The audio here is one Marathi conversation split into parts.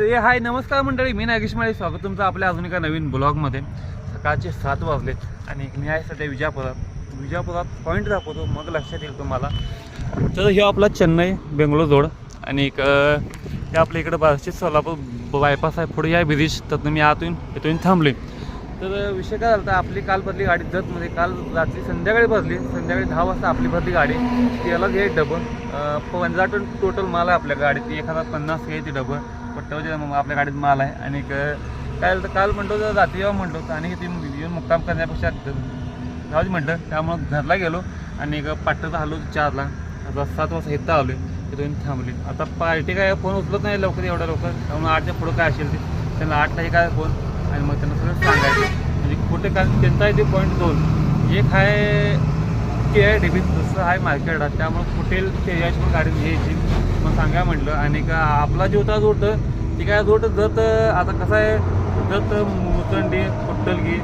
ए हाय नमस्कार मंडळी मी नागेश माळे. स्वागत तुमचं आपल्या अजून एका नवीन ब्लॉगमध्ये. सकाळचे सात वाजले आणि मी आहे सध्या विजापुरात. विजापुरात पॉईंट दाखवतो मग लक्षात येईल तुम्हाला. तर हे आपला चेन्नई बेंगलोर रोड आणि एक हे आपल्या इकडं बार्शी सोलापूर बायपास आहे. पुढे या ब्रिज तर मी आतून इथून थांबले. तर विषय काय झाला आपली काल भरली गाडी जतमध्ये. काल रात्री संध्याकाळी भरली. संध्याकाळी दहा वाजता आपली भरली गाडी. त्याला घे डबं अं, पंधरा टन टोटल माल आहे आपल्या गाडीत. एक हजार पन्नास घ्यायची डबं पट्टावरचे मग आपल्या गाडीत माल आहे. आणि काल काय तर काल म्हणतो तर रात्री जेव्हा म्हणतो आणि ती येऊन मुक्काम करण्यापेक्षा जाऊच म्हटलं. त्यामुळं घरला गेलो आणि एक आलो चारला. आता सात वाजता इथं आलो तिथून थांबली आता पार्टी काय फोन उचलत नाही लवकर एवढ्या लवकर. त्यामुळे आठच्या पुढं काय असेल ते. त्यांना आठला हे काय फोन. आणि मग त्यांना सगळं सांगायचं. म्हणजे कुठे काय त्यांचा आहे ते पॉईंट दोन. एक आहे के आय डी बी दुसरं आहे मार्केट. त्यामुळं कुठे ते याची पण गाडी घ्यायची. मग सांगा म्हटलं. आणि का आपला जो होता. जोड ती काय जोड जत आता कसं आहे जत मुचंडी कुट्टलगी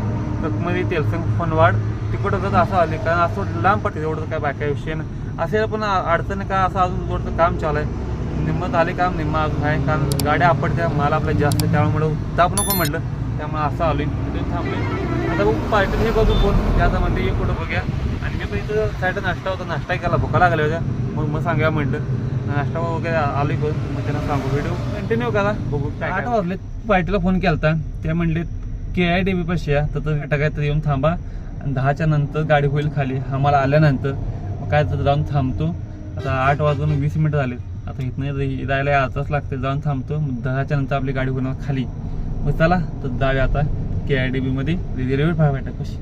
ककमरी तेलसंग फनवाड तिकडं जत असं आले. कारण असं लांब पडते एवढं काय बाकी विषय नाही. असेल पण अडचण काय का? असं अजून थोडंसं काम चालू आहे. निम्मत आले काम निम्मा अजून आहे. कारण गाड्या आपडत्या माल आपल्या जास्त त्यामुळे ताप नको म्हटलं. त्यामुळे असं आलो तिथून थांबले आता बघू पार्टी हे बघू फोन याचा म्हणते ये कुठं बघूया. आणि मी पण इथं साईड नाश्ता होता. नाश्ता केला. भुका लागल्या होत्या. मग मग सांगा म्हटलं नाश्ता वगैरे आलो करून मग त्यांना सांगू. व्हिडिओ कंटिन्यू करा. बघू काय आठ वाजले. पार्टीला फोन केला होता ते म्हणले के आय डी बी पाशी या. तर टाकायचं येऊन थांबा. आणि दहाच्या नंतर गाडी होईल खाली. आम्हाला आल्यानंतर. मग काय तर जाऊन थांबतो. आता आठ वाजून वीस मिनटं झाले आता इथनं जायला याचाच लागते जाऊन थांबतो. मग दहाच्या नंतर आपली गाडी होणार खाली. मग चला तर जाऊया आता के आय डी बीमध्ये रेल्वे फायव्हर कशी.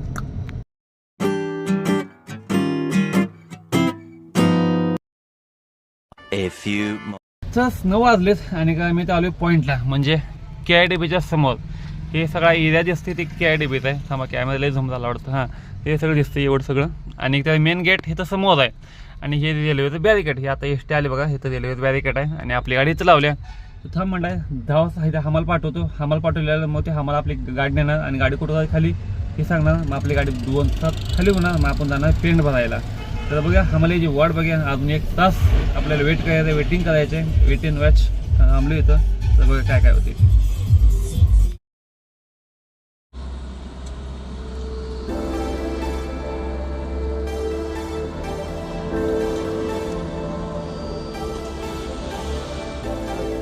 A few mo- नऊ वाजलेत आणि काय मी आलो पॉईंटला म्हणजे के आय डी बीच्या समोर. हे सगळा एरिया दिसते ते के आय डी आहे. थांबा कॅमेरा लय झुम झाला वाटतं. हां हे सगळं दिसतं एवढं सगळं. आणि त्या मेन गेट हे तर समोर आहे. आणि हे रेल्वेचं बॅरिकेड हे आता एस टी आले बघा हे तर रेल्वेचं बॅरिकेड आहे. आणि आपली गाडी इथं लावल्या थांब म्हणलाय दहा वाजता इथे हमाल पाठवतो. हमाल पाठवल्यावर मग ते हमाल आपली गाडी नेणार आणि गाडी कुठं जाईल खाली? हे सांगणार. मग आपली गाडी दोन तास खाली होणार. मग आपण जाणार पेंट भरायला. तर बघा आम्हाला जी वाट बघा अजून एक तास आपल्याला वेट करायचं वेटिंग करायचं वेट इन वॅच थांबलो इथं. तर बघा काय काय होते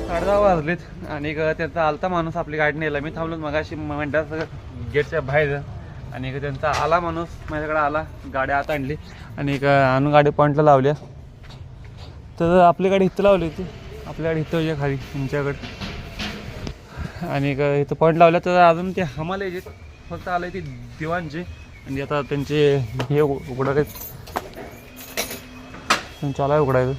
साडे दहा वाजलेत आणि त्यांचा आलता माणूस आपली गाडी नेला. मी थांबलो मगाशी म्हणतात सगळं गेटच्या बाहेर. आणि एक त्यांचा आला माणूस माझ्याकडे आला गाड्या आत आणली. आणि एक आणून गाडी पॉईंटला लावल्या तर आपली गाडी इथं लावली होती. आपली गाडी इथं होती खाली तुमच्याकडे. आणि एक इथं पॉईंट लावल्या तर अजून ते हमाले जे फक्त आले ते दिवाणचे. आणि आता त्यांचे हे उघडायचे त्यांच्या आला उघडायचं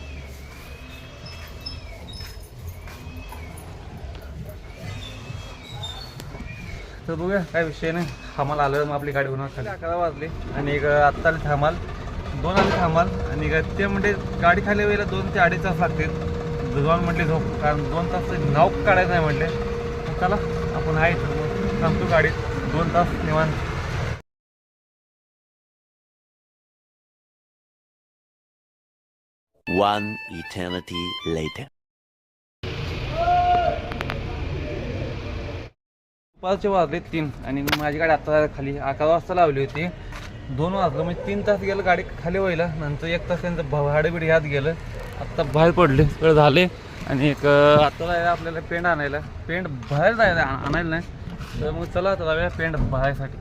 तर बघूया काय विषय नाही. थांबाल आलं मग आपली गाडी होणार खाली. अकरा वाजले. आणि एक आत्ता आले थांबाल. दोन आले थांबाल. आणि ते म्हणजे गाडी खाली वेळेला दोन ते अडीच तास लागतील. दोन म्हटले झोप. कारण दोन तास नाव काढायचं नाही म्हटले. चला आपण आहे मग थांबतो गाडीत. दोन तास निवांत. One eternity later. दुपारचे वाजले तीन आणि माझी गाडी आता खाली अकरा वाजता लावली होती. दोन वाजलं म्हणजे तीन तास गेलं गाडी खाली व्हायला नंतर एक तास त्यांचं भाडं ह्यात गेलं. आत्ता बाहेर पडले सगळं झाले. आणि एक आत्ता आता जायला आपल्याला पेंट आणायला पेंट बाहेर जायला आणायला नाही. तर मग चला आता जाऊया पेंट बाहेरसाठी.